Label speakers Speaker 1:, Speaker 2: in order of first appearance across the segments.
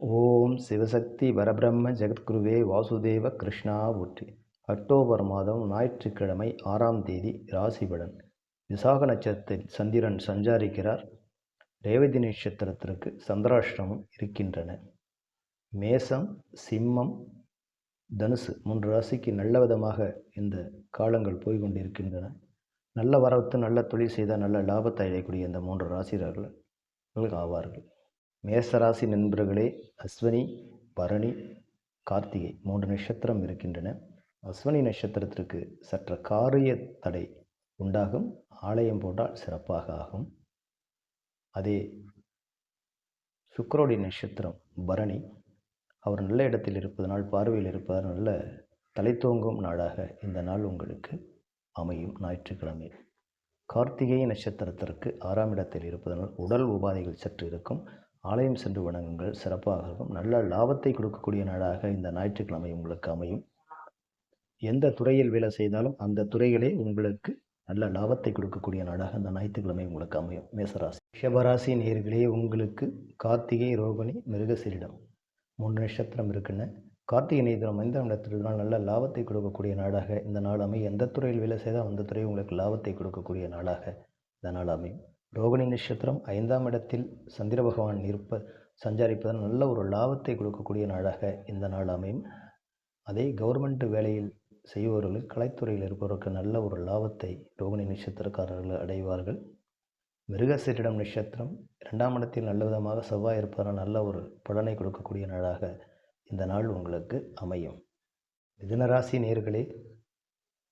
Speaker 1: ஓம் சிவசக்தி பரபிரம்ம ஜெகத்குருவே வாசுதேவ கிருஷ்ணா போற்றி. அக்டோபர் மாதம் ஞாயிற்றுக்கிழமை ஆறாம் தேதி ராசிபலன். விசாக நட்சத்திரத்தில் சந்திரன் சஞ்சாரிக்கிறார். ரேவதி நட்சத்திரத்திற்கு சந்திராஷ்டிரமும் இருக்கின்றன. மேசம் சிம்மம் தனுசு மூன்று ராசிக்கு நல்ல விதமாக இந்த காலங்கள் போய்கொண்டிருக்கின்றன நல்ல வரவுத்து நல்ல தொழில் செய்தால் நல்ல லாபத்தை அடையக்கூடிய இந்த மூன்று ராசிரர்கள் ஆவார்கள். மேசராசி நண்பர்களே அஸ்வினி பரணி கார்த்திகை மூன்று நட்சத்திரம் இருக்கின்றன. அஸ்வினி நட்சத்திரத்திற்கு சற்ற காரிய தடை உண்டாகும். ஆலயம் போட்டால் சிறப்பாக ஆகும். அதே சுக்கரோடி நட்சத்திரம் பரணி. அவர் நல்ல இடத்தில் இருப்பதனால் பார்வையில் இருப்பதால் நல்ல தலைத்தோங்கும் நாளாக இந்த நாள் உங்களுக்கு அமையும். ஞாயிற்றுக்கிழமை. கார்த்திகை நட்சத்திரத்திற்கு ஆறாம் இடத்தில் இருப்பதனால் உடல் உபாதைகள் சற்று இருக்கும். ஆலயம் சென்று வணங்குங்கள். சிறப்பாக இருக்கும். நல்ல லாபத்தை கொடுக்கக்கூடிய நாடாக இந்த ஞாயிற்றுக்கிழமை உங்களுக்கு அமையும். எந்த துறையில் வேலை செய்தாலும் அந்த துறைகளே உங்களுக்கு நல்ல லாபத்தை கொடுக்கக்கூடிய நாடாக இந்த ஞாயிற்றுக்கிழமை உங்களுக்கு அமையும். மேசராசி. ரிஷபராசி நேர்களே உங்களுக்கு கார்த்திகை ரோகிணி மிருகசீரிடம் மூன்று நட்சத்திரம் இருக்குன்னு. கார்த்திகை நேத்திரம் எந்த இடத்தினால் நல்ல லாபத்தை கொடுக்கக்கூடிய நாடாக இந்த நாள் அமையும். எந்த துறையில் வேலை செய்தால் அந்த துறை உங்களுக்கு லாபத்தை கொடுக்கக்கூடிய நாளாக இந்த நாள் அமையும். ரோகிணி நட்சத்திரம் ஐந்தாம் இடத்தில் சந்திர பகவான் இருப்ப சஞ்சாரிப்பதன் நல்ல ஒரு லாபத்தை கொடுக்கக்கூடிய நாளாக இந்த நாள் அமையும். அதே கவர்மெண்ட் வேலையில் செய்பவர்கள் கலைத்துறையில் இருப்பவருக்கு நல்ல ஒரு லாபத்தை ரோகிணி நட்சத்திரக்காரர்கள் அடைவார்கள். மிருகசீரிடம் நட்சத்திரம் இரண்டாம் இடத்தில் நல்ல விதமாக செவ்வாய் இருப்பதனால் நல்ல ஒரு பலனை கொடுக்கக்கூடிய நாளாக இந்த நாள் உங்களுக்கு அமையும். மிதுனராசி நேர்களே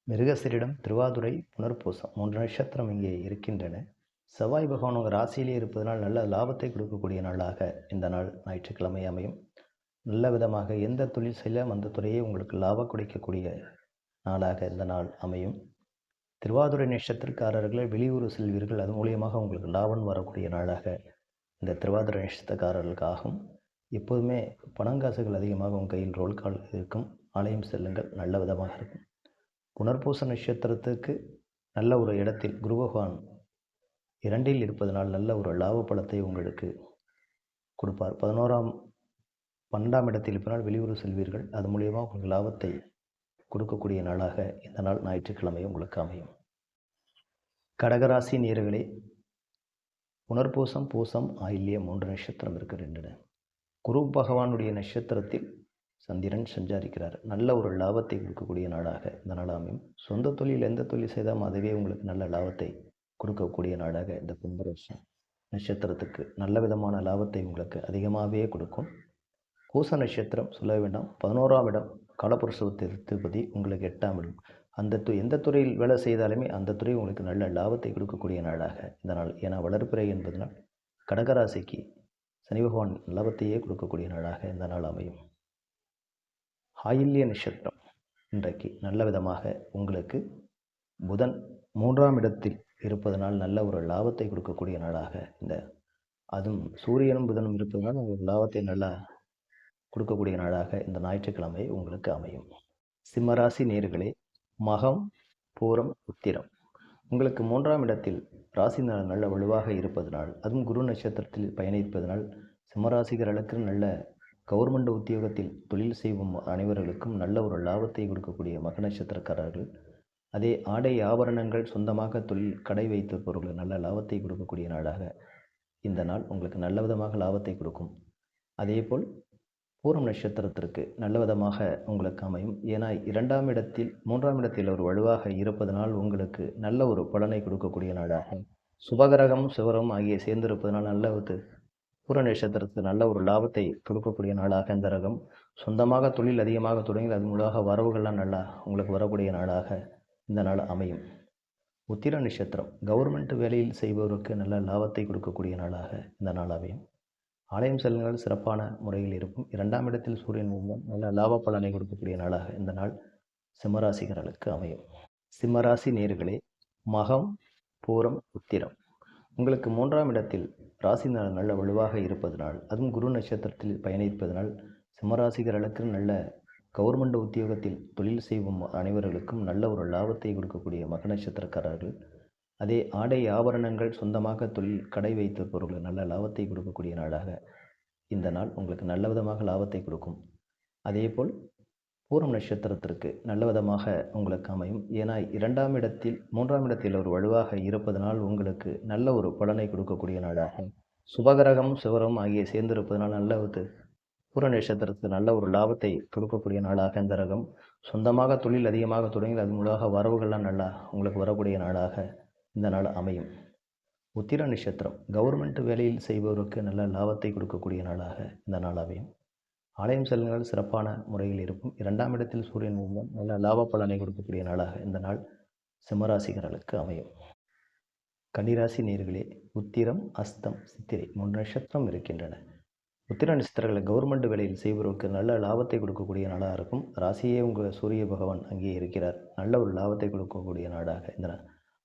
Speaker 1: மிருகசீரிடம் திருவாதுரை புனர்பூசம் மூன்று நட்சத்திரம் இங்கே இருக்கின்றன. செவ்வாய் பகவான் உங்கள் ராசியிலே இருப்பதனால் நல்ல லாபத்தை கொடுக்கக்கூடிய நாளாக இந்த நாள் ஞாயிற்றுக்கிழமை அமையும். நல்ல விதமாக எந்த தொழில் செய்யலாம் அந்த துறையை உங்களுக்கு லாபம் கொடுக்கக்கூடிய நாளாக இந்த நாள் அமையும். திருவாதுரை நட்சத்திரக்காரர்களை வெளியூர் செல்வீர்கள் அது மூலியமாக உங்களுக்கு லாபம் வரக்கூடிய நாளாக இந்த திருவாதுரை நட்சத்திரக்காரர்களுக்கு ஆகும். எப்போதுமே பணங்காசுகள் அதிகமாக உங்கள் கையில் ரோல் கால் இருக்கும். ஆலயம் செல்லுங்கள் நல்ல விதமாக இருக்கும். புனர்பூச நட்சத்திரத்துக்கு நல்ல ஒரு இடத்தில் குரு பகவான் இரண்டில் இருப்பதனால் நல்ல ஒரு லாப பலத்தை உங்களுக்கு கொடுப்பார். பதினோராம் பன்னெண்டாம் இடத்தில் இருப்பதனால் வெளியூர் செல்வீர்கள். அது மூலியமாக உங்களுக்கு லாபத்தை கொடுக்கக்கூடிய நாளாக இந்த நாள் ஞாயிற்றுக்கிழமை உங்களுக்கு அமையும். கடகராசி நேர்களே உணர்பூசம் பூசம் ஆயில்யம் மூன்று நட்சத்திரம் இருக்கின்றன. குரு பகவானுடைய நட்சத்திரத்தில் சந்திரன் சஞ்சாரிக்கிறார். நல்ல ஒரு லாபத்தை கொடுக்கக்கூடிய நாளாக இந்த நாள் அமையும். சொந்த தொழில் எந்த தொழில் செய்தாலும் அதுவே உங்களுக்கு நல்ல லாபத்தை கொடுக்கக்கூடிய நாடாக இந்த கும்பராசி நட்சத்திரத்துக்கு நல்ல விதமான லாபத்தை உங்களுக்கு அதிகமாகவே கொடுக்கும். பூச நட்சத்திரம் சொல்ல வேண்டாம். பதினோராம் இடம் காலப்புருஷத்திருப்பதி உங்களுக்கு எட்டாம் இடம். அந்த து எந்த துறையில் வேலை செய்தாலுமே அந்த துறை உங்களுக்கு நல்ல லாபத்தை கொடுக்கக்கூடிய நாளாக இந்த நாள். ஏன்னா வளர்ப்பிறை என்பதனால் கடகராசிக்கு சனி பகவான் லாபத்தையே கொடுக்கக்கூடிய நாளாக இந்த நாள் அமையும். ஆயில்ய நட்சத்திரம் இன்றைக்கு நல்ல விதமாக உங்களுக்கு புதன் மூன்றாம் இடத்தில் இருப்பதனால் நல்ல ஒரு லாபத்தை கொடுக்கக்கூடிய நாளாக இந்த அதுவும் சூரியனும் புதனும் இருப்பதனால் ஒரு லாபத்தை நல்லா கொடுக்கக்கூடிய நாளாக இந்த ஞாயிற்றுக்கிழமை உங்களுக்கு அமையும். சிம்மராசி நேர்களே மகம் பூரம் உத்திரம். உங்களுக்கு மூன்றாம் இடத்தில் ராசி நல்ல வலுவாக இருப்பதனால் அதுவும் குரு நட்சத்திரத்தில் பயணிப்பதனால் சிம்மராசிகர்களுக்கு நல்ல கவர்மெண்ட் உத்தியோகத்தில் தொழில் செய்யும் அனைவர்களுக்கும் நல்ல ஒரு லாபத்தை கொடுக்கக்கூடிய மக நட்சத்திரக்காரர்கள் அதே ஆடை ஆபரணங்கள் சொந்தமாக தொழில் கடை வைத்திருப்பவர்களுக்கு நல்ல லாபத்தை கொடுக்கக்கூடிய நாளாக இந்த நாள் உங்களுக்கு நல்ல விதமாக லாபத்தை கொடுக்கும். அதேபோல் பூரம் நட்சத்திரத்திற்கு நல்ல விதமாக உங்களுக்கு அமையும். ஏன்னா இரண்டாம் இடத்தில் மூன்றாம் இடத்தில் ஒரு வலுவாக இருப்பதனால் உங்களுக்கு நல்ல ஒரு பலனை கொடுக்கக்கூடிய நாடாகும் சுபகிரகம் சிவரம் ஆகிய சேர்ந்திருப்பதனால் நல்ல ஒரு பூர நட்சத்திரத்துக்கு நல்ல ஒரு லாபத்தை கொடுக்கக்கூடிய நாளாக இந்த ரகம். சொந்தமாக தொழில் அதிகமாக தொடங்கி அது மூலமாக வரவுகள்லாம் நல்லா உங்களுக்கு வரக்கூடிய நாளாக இந்த நாள் அமையும். உத்திர நட்சத்திரம் கவர்மெண்ட் வேலையில் செய்பவருக்கு நல்ல லாபத்தை கொடுக்கக்கூடிய நாளாக இந்த நாள் அமையும். ஆலயம் செல்லுங்கள் சிறப்பான முறையில் இருக்கும். இரண்டாம் இடத்தில் சூரியன் மூலம் நல்ல லாப பலனை கொடுக்கக்கூடிய நாளாக இந்த நாள் சிம்மராசிகர்களுக்கு அமையும். சிம்மராசி நேர்களே மகம் பூரம் உத்திரம். உங்களுக்கு மூன்றாம் இடத்தில் ராசி நல்ல வலுவாக இருப்பதனால் அதுவும் குரு நட்சத்திரத்தில் பயணிப்பதனால் சிம்மராசிகர்களுக்கு நல்ல கவர்மெண்ட் உத்தியோகத்தில் தொழில் செய்யும் அனைவர்களுக்கும் நல்ல ஒரு லாபத்தை கொடுக்கக்கூடிய மக நட்சத்திரக்காரர்கள். அதே ஆடை ஆபரணங்கள் சொந்தமாக தொழில் கடை வைத்திருப்பவர்கள் நல்ல லாபத்தை கொடுக்கக்கூடிய நாளாக இந்த நாள் உங்களுக்கு நல்ல விதமாக லாபத்தை கொடுக்கும். அதேபோல் பூரம் நட்சத்திரத்திற்கு நல்ல விதமாக உங்களுக்கு அமையும். ஏன்னா இரண்டாம் இடத்தில் மூன்றாம் இடத்தில் ஒரு வலுவாக இருப்பதனால் உங்களுக்கு நல்ல ஒரு பலனை கொடுக்கக்கூடிய நாளாகும். சுபகிரகம் சிவரம் ஆகிய சேர்ந்திருப்பதனால் நல்ல ஒரு பூர நட்சத்திரத்துக்கு நல்ல ஒரு லாபத்தை கொடுக்கக்கூடிய நாளாக இந்த ரகம். சொந்தமாக தொழில் அதிகமாக தொடங்கி அது மூலமாக வரவுகள்லாம் நல்லா உங்களுக்கு வரக்கூடிய நாளாக இந்த நாள் அமையும். உத்திர நட்சத்திரம் கவர்மெண்ட் வேலையில் செய்பவருக்கு நல்ல லாபத்தை கொடுக்கக்கூடிய நாளாக இந்த நாள் அமையும். ஆலயம் செல்லுங்கள் சிறப்பான முறையில் இருக்கும். இரண்டாம் இடத்தில் சூரியன் மூலம் நல்ல லாப பலனை கொடுக்கக்கூடிய நாளாக இந்த நாள் சிம்மராசிகர்களுக்கு அமையும். கன்னிராசி நேர்களே உத்திரம் அஸ்தம் சித்திரை மூன்று நட்சத்திரம் இருக்கின்றன. உத்திர நட்சத்திரங்களை கவர்மெண்ட் வேலையில் செய்பவருக்கு நல்ல லாபத்தை கொடுக்கக்கூடிய நாளாக இருக்கும். ராசியே உங்கள் சூரிய பகவான் அங்கே இருக்கிறார். நல்ல ஒரு லாபத்தை கொடுக்கக்கூடிய நாடாக இந்த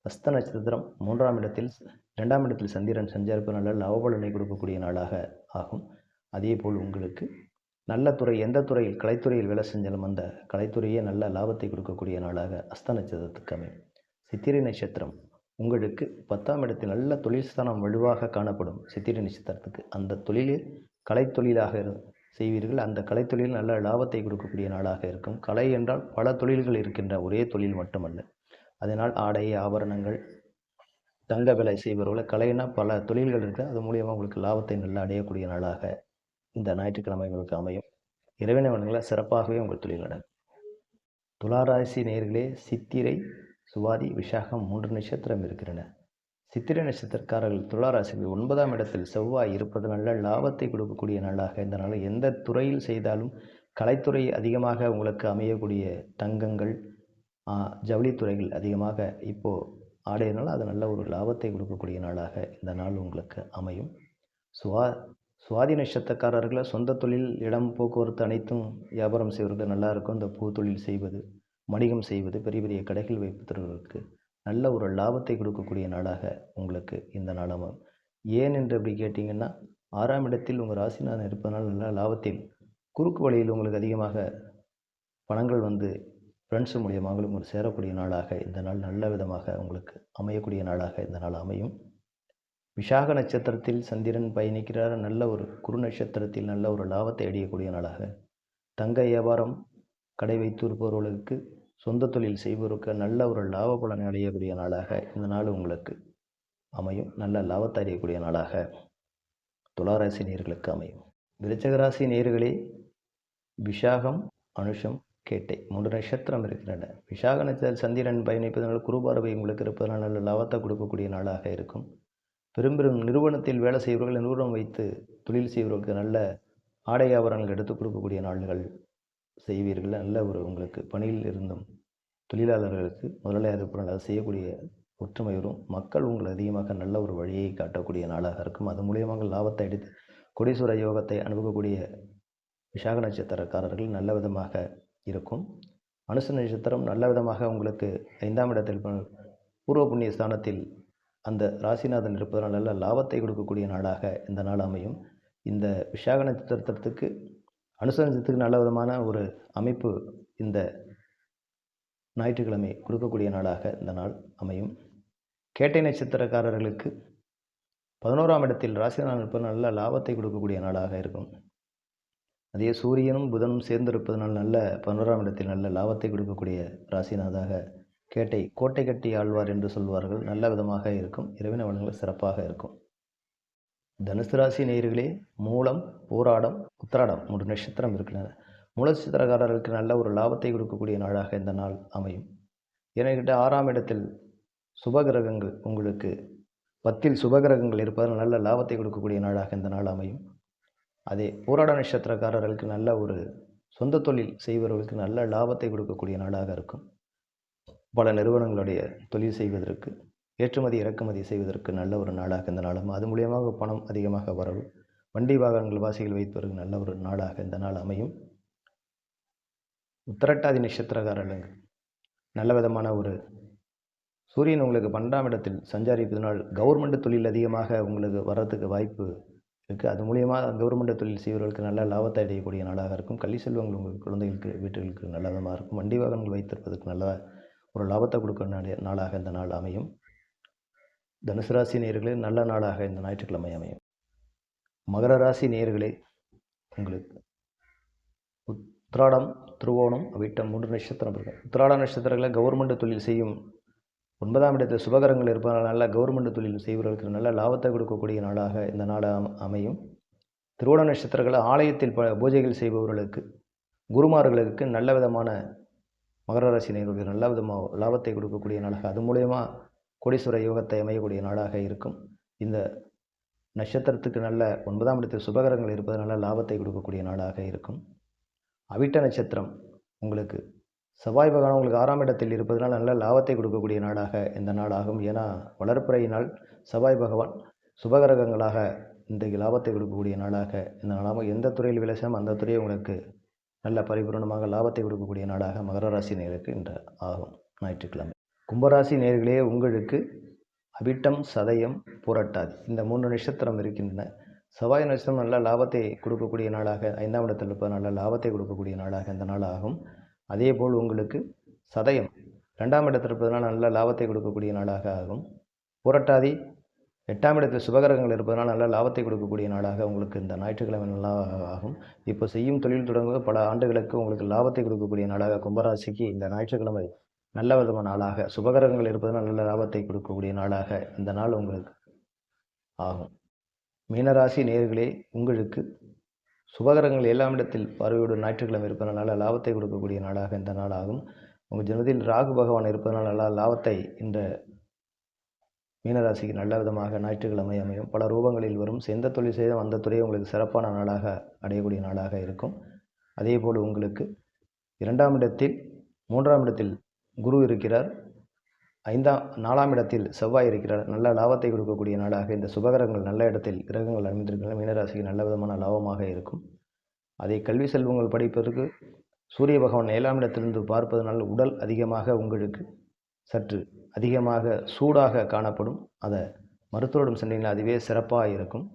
Speaker 1: அஸ்த நட்சத்திரம் மூன்றாம் இடத்தில் இரண்டாம் இடத்தில் சந்திரன் சஞ்சரிப்பு நல்ல லாபபலனை கொடுக்கக்கூடிய நாளாக ஆகும். அதே போல் உங்களுக்கு நல்ல துறை எந்த துறையில் கலைத்துறையில் வேலை செஞ்சாலும் அந்த கலைத்துறையே நல்ல லாபத்தை கொடுக்கக்கூடிய நாளாக அஸ்த நட்சத்திரத்துக்கு அமையும். சித்திரை நட்சத்திரம் உங்களுக்கு பத்தாம் இடத்தில் நல்ல தொழில் ஸ்தானம் வலுவாக காணப்படும். சித்திரை நட்சத்திரத்துக்கு அந்த தொழிலில் கலைத்தொழிலாக இரு- செய்வீர்கள். அந்த கலைத்தொழில் நல்ல லாபத்தை கொடுக்கக்கூடிய நாளாக இருக்கும். கலை என்றால் பல தொழில்கள் இருக்கின்ற ஒரே தொழில் மட்டுமல்ல. அதனால் ஆடை ஆபரணங்கள் தங்க வேலை செய்பவர்கள் கலைனா பல தொழில்கள் இருக்குது அது மூலியமாக உங்களுக்கு லாபத்தை நல்லா அடையக்கூடிய நாளாக இந்த ஞாயிற்றுக்கிழமை உங்களுக்கு அமையும். இறைவனவன்களை சிறப்பாகவே உங்கள் தொழில் நடக்கும். துளாராசி நேர்களே சித்திரை சுவாதி விசாகம் மூன்று நட்சத்திரம் இருக்கின்றன சித்திரை நட்சத்திரக்காரர்கள் துளாராசிகள் ஒன்பதாம் இடத்தில் செவ்வாய் இருப்பது நல்ல லாபத்தை கொடுக்கக்கூடிய நாளாக இந்த நாள் எந்த துறையில் செய்தாலும் கலைத்துறை அதிகமாக உங்களுக்கு அமையக்கூடிய தங்கங்கள் ஜவுளித்துறைகள் அதிகமாக இப்போது ஆடையினால் அது நல்ல ஒரு லாபத்தை கொடுக்கக்கூடிய நாளாக இந்த நாள் உங்களுக்கு அமையும். சுவா சுவாதி நட்சத்திரக்காரர்களை சொந்த தொழில் இடம் போக்குவரத்து அனைத்தும் வியாபாரம் செய்வதற்கு நல்லா இருக்கும். இந்த பூ தொழில் செய்வது வணிகம் செய்வது பெரிய பெரிய கடைகள் வைப்பதற்கு நல்ல ஒரு லாபத்தை கொடுக்கக்கூடிய நாளாக உங்களுக்கு இந்த நாள் அமையும். ஏன் என்று அப்படி கேட்டிங்கன்னா ஆறாம் இடத்தில் உங்கள் ராசிநாதன் இருப்பதனால் நல்ல லாபத்தில் குறுக்கு வழியில் உங்களுக்கு அதிகமாக பணங்கள் வந்து ஃப்ரெண்ட்ஸ் மூலியமாக உங்களுக்கு சேரக்கூடிய நாளாக இந்த நாள் நல்ல விதமாக உங்களுக்கு அமையக்கூடிய நாளாக இந்த நாள் அமையும். விஷாக நட்சத்திரத்தில் சந்திரன் பயணிக்கிறார். நல்ல ஒரு குரு நட்சத்திரத்தில் நல்ல ஒரு லாபத்தை அடையக்கூடிய நாளாக. தங்க வியாபாரம் கடை வைத்திருப்பவர்களுக்கு சொந்த தொழில் செய்பவருக்கு நல்ல ஒரு லாப பலனை அடையக்கூடிய நாளாக இந்த நாள் உங்களுக்கு அமையும். நல்ல லாபத்தை அடையக்கூடிய நாளாக துளாராசி நேர்களுக்கு அமையும். விருச்சகராசி நேர்களே விஷாகம் அனுஷம் கேட்டை மூன்று நட்சத்திரம் இருக்கின்றன. விஷாக நட்சத்திர சந்திரன் பயணிப்பதனால் குருபார்வை உங்களுக்கு இருப்பதனால் நல்ல லாபத்தை கொடுக்கக்கூடிய நாளாக இருக்கும். பெரும் பெரும் நிறுவனத்தில் வேலை செய்பவர்கள் நிறுவனம் வைத்து தொழில் செய்பவர்களுக்கு நல்ல ஆடை ஆபரணங்கள் எடுத்துக் கொடுக்கக்கூடிய நாள்கள் செய்வீர்கள். நல்ல ஒரு உங்களுக்கு பணியில் இருந்தும் தொழிலாளர்களுக்கு முதலாளியாக இருப்பவர்கள் அதை செய்யக்கூடிய ஒற்றுமை வரும். மக்கள் உங்களை அதிகமாக நல்ல ஒரு வழியை காட்டக்கூடிய நாளாக இருக்கும். அது மூலியமாக லாபத்தை எடுத்து கொடீஸ்வர யோகத்தை அனுபவக்கூடிய விசாக நட்சத்திரக்காரர்கள் நல்ல விதமாக இருக்கும். அனுச நட்சத்திரம் நல்ல விதமாக உங்களுக்கு ஐந்தாம் இடத்தில் ப- பூர்வ புண்ணிய ஸ்தானத்தில் அந்த ராசிநாதன் இருப்பதனால் நல்ல லாபத்தை கொடுக்கக்கூடிய நாளாக இந்த நாள் அமையும். இந்த விசாக நட்சத்திரத்திற்கு அனுச நல்ல விதமான ஒரு அமைப்பு இந்த ஞாயிற்றுக்கிழமை கொடுக்கக்கூடிய நாளாக இந்த நாள் அமையும். கேட்டை நட்சத்திரக்காரர்களுக்கு பதினோராம் இடத்தில் ராசிநாதன் இருப்பது நல்ல லாபத்தை கொடுக்கக்கூடிய நாளாக இருக்கும். அதே சூரியனும் புதனும் சேர்ந்திருப்பதனால் நல்ல பதினோராம் இடத்தில் நல்ல லாபத்தை கொடுக்கக்கூடிய ராசிநாதாக கேட்டை கோட்டை கட்டி ஆழ்வார் என்று சொல்வார்கள். நல்ல விதமாக இருக்கும். இரவின வளங்கள் சிறப்பாக இருக்கும். தனுசு ராசி நேயர்களே மூலம் போராடம் உத்திராடம் மூன்று நட்சத்திரம் இருக்கின்றன மூல நட்சத்திரக்காரர்களுக்கு நல்ல ஒரு லாபத்தை கொடுக்கக்கூடிய நாளாக இந்த நாள் அமையும். என்கிட்ட ஆறாம் இடத்தில் சுபகிரகங்கள் உங்களுக்கு பத்தில் சுபகிரகங்கள் இருப்பதால் நல்ல லாபத்தை கொடுக்கக்கூடிய நாளாக இந்த நாள் அமையும். அதே போராட நட்சத்திரக்காரர்களுக்கு நல்ல ஒரு சொந்த தொழில் செய்பவர்களுக்கு நல்ல லாபத்தை கொடுக்கக்கூடிய நாளாக இருக்கும். பல நிறுவனங்களுடைய தொழில் செய்வதற்கு ஏற்றுமதி இறக்குமதி செய்வதற்கு நல்ல ஒரு நாளாக இந்த நாளும் அது மூலியமாக பணம் அதிகமாக வரவும் வண்டி வாகனங்கள் வாசிகள் வைப்பதற்கு நல்ல ஒரு நாளாக இந்த நாள் அமையும். உத்திரட்டாதி நட்சத்திரக்காரர்களுக்கு நல்ல விதமான ஒரு சூரியன் உங்களுக்கு பன்னெண்டாம் இடத்தில் சஞ்சாரிப்பதனால் கவர்மெண்ட் தொழில் அதிகமாக உங்களுக்கு வர்றதுக்கு வாய்ப்பு இருக்குது அது மூலியமாக கவர்மெண்ட் தொழில் செய்வர்களுக்கு நல்ல லாபத்தை அடையக்கூடிய நாளாக இருக்கும். கல்வி செல்வங்கள் உங்கள் குழந்தைகளுக்கு வீட்டுகளுக்கு நல்ல விதமாக இருக்கும். வண்டி வாகனங்கள் வைத்திருப்பதற்கு நல்ல ஒரு லாபத்தை கொடுக்க நாளாக இந்த நாள் அமையும். தனுசு ராசி நேர்களே நல்ல நாளாக இந்த ஞாயிற்றுக்கிழமை அமையும். மகர ராசி நேர்களே உங்களுக்கு உத்திராடம் திருவோணம் அவிட்டம் மூன்று நட்சத்திரம் இருக்கு உத்திராட நட்சத்திரங்களில் கவர்மெண்ட் தொழில் செய்யும் ஒன்பதாம் இடத்தில் சுபகரங்கள் இருப்பதனால கவர்மெண்ட் தொழில் செய்பவர்களுக்கு நல்ல லாபத்தை கொடுக்கக்கூடிய நாளாக இந்த நாள் அமையும். திருவோண நட்சத்திரங்களை ஆலயத்தில் ப பூஜைகள் செய்பவர்களுக்கு குருமார்களுக்கு நல்ல விதமான மகர ராசி நேர்களுக்கு நல்ல விதமாக லாபத்தை கொடுக்கக்கூடிய நாளாக அது மூலயமா கோடீஸ்வர யோகத்தை அமையக்கூடிய நாளாக இருக்கும். இந்த நட்சத்திரத்துக்கு நல்ல ஒன்பதாம் இடத்தில் சுபகரங்கள் இருப்பதனால லாபத்தை கொடுக்கக்கூடிய நாளாக இருக்கும். அவிட்ட நட்சத்திரம் உங்களுக்கு செவ்வாய் பகவான் உங்களுக்கு ஆறாம் இடத்தில் இருப்பதனால் நல்ல லாபத்தை கொடுக்கக்கூடிய நாளாக இந்த நாள் ஆகும். ஏன்னா வளர்ப்புறையினால் செவ்வாய் பகவான் சுபகரகங்களாக இன்றைக்கு லாபத்தை கொடுக்கக்கூடிய நாளாக இந்த நாளாகும் எந்த துறையில் விளைச்சம் அந்த துறை உங்களுக்கு நல்ல பரிபூரணமாக லாபத்தை கொடுக்கக்கூடிய நாளாக மகர ராசி நேருக்கு இன்று ஆகும். ஞாயிற்றுக்கிழமை. கும்பராசி நேர்களே உங்களுக்கு அவிட்டம் சதயம் புரட்டாது. இந்த மூன்று நட்சத்திரம் இருக்கின்றன. செவ்வாய் நட்சத்திரம் நல்ல லாபத்தை கொடுக்கக்கூடிய நாளாக ஐந்தாம் இடத்தில் இருப்பது நல்ல லாபத்தை கொடுக்கக்கூடிய நாளாக இந்த நாள் ஆகும். அதேபோல் உங்களுக்கு சதயம் ரெண்டாம் இடத்தில் இருப்பதனால் நல்ல லாபத்தை கொடுக்கக்கூடிய நாளாக ஆகும். புரட்டாதி எட்டாம் இடத்தில் சுபகரகங்கள் இருப்பதனால் நல்ல லாபத்தை கொடுக்கக்கூடிய நாளாக உங்களுக்கு இந்த ஞாயிற்றுக்கிழமை நல்லா ஆகும். இப்போ செய்யும் தொழில் தொடங்குவது பல ஆண்டுகளுக்கு உங்களுக்கு லாபத்தை கொடுக்கக்கூடிய நாளாக கும்பராசிக்கு இந்த ஞாயிற்றுக்கிழமை நல்ல விதமான நாளாக சுபகரங்கள் இருப்பதனால் நல்ல லாபத்தை கொடுக்கக்கூடிய நாளாக இந்த நாள் உங்களுக்கு ஆகும். மீனராசி நேர்களே உங்களுக்கு சுபகரங்கள் எல்லாம் இடத்தில் பார்வையோடு ஞாயிற்றுக்கிழமை இருப்பதனால் நல்ல லாபத்தை கொடுக்கக்கூடிய நாளாக இந்த நாள் ஆகும். உங்கள் ஜனத்தில் ராகு பகவான் இருப்பதனால் நல்ல லாபத்தை இந்த மீனராசிக்கு நல்ல விதமாக ஞாயிற்றுக்கிழமை அமையும். பல ரூபங்களில் வரும். எந்த தொழில் செய்த அந்த துறை உங்களுக்கு சிறப்பான நாளாக அடையக்கூடிய நாளாக இருக்கும். அதேபோல் உங்களுக்கு இரண்டாம் இடத்தில் மூன்றாம் இடத்தில் குரு இருக்கிறார். ஐந்தாம் நாலாம் இடத்தில் செவ்வாய் இருக்கிறார். நல்ல லாபத்தை கொடுக்கக்கூடிய நாளாக இந்த சுபகரங்கள் நல்ல இடத்தில் கிரகங்கள் அமைந்திருக்கிற மீனராசிக்கு நல்ல விதமான லாபமாக இருக்கும். அதை கல்வி செல்வங்கள் படிப்பதற்கு சூரிய பகவான் ஏழாம் இடத்திலிருந்து பார்ப்பதனால் உடல் அதிகமாக உங்களுக்கு சற்று அதிகமாக சூடாக காணப்படும். அதை மருத்துவரிடம் சென்றீங்கன்னா அதுவே சிறப்பாக இருக்கும்.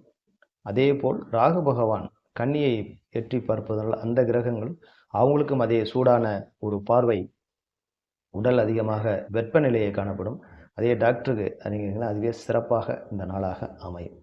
Speaker 1: அதேபோல் ராகு பகவான் கன்னியை எட்டி பார்ப்பதனால் அந்த கிரகங்கள் அவங்களுக்கும் அதே சூடான ஒரு பார்வை உடல் அதிகமாக வெப்பநிலையை காணப்படும். அதே டாக்டருக்கு அறிஞர்கள் அதுவே சிறப்பாக இந்த நாளாக அமையும்.